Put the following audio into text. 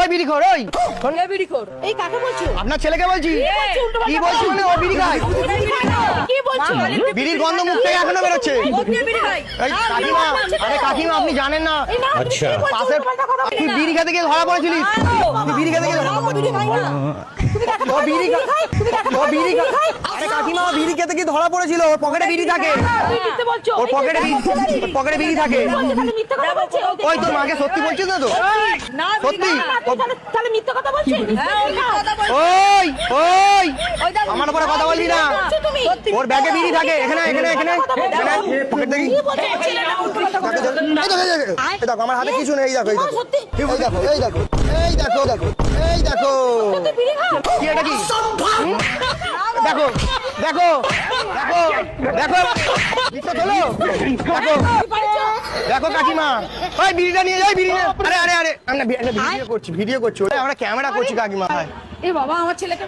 ওই বিড়ি খোর ওই। বিড়ি খোর? এই কাকে বলছো? আপনার ছেলেকে বলছি। কি বলছি? মানে ও বিড়ি খায়। কি বলছো? বিড়ির গন্ধ মুখ থেকে এখনও বেরোচ্ছে। এই কাকিমা আরে কাকিমা আপনি জানেন না। আচ্ছা। পাশের তুই বিড়ি খেতে গিয়ে ধরা পড়েছিলিস? তুই বিড়ি খেতে আরে কাকিমা বিড়ি খেতে গিয়ে ধরা পড়েছিল? ওর পকেটে বিড়ি থাকে। তুই মিথ্যে বলছো। ওর পকেটে বিড়ি পকেটে বিড়ি থাকে। তাহলে মিথ্যে কথা বলছে ওই তোর মাকে সত্যি বলছিস না তো? সত্যি। তাহলে মিথ্যে কথা বলছিস? ওই ওই। আমার উপরে কথা বলবি না। ওর ব্যাগে বিড়ি থাকে। এখানে এখানে এখানে। পকেট দেখি। আমার হাতে কিছু নেই এই দেখো এই দেখো। এই দেখো এই দেখো। এই দেখো দেখো। এই দেখো। কি এটা কি? দেখো দেখো দেখো দেখো বিশ্বাস হলো দেখো দেখো কাকিমা। ওই বিড়িটা নিয়ে যাই বিড়ি আরে আরে আরে আমরা ভিডিও করছি ভিডিও করছি। ওটা আমরা ক্যামেরা করছি কাকিমা। এ বাবা আমার ছেলেকে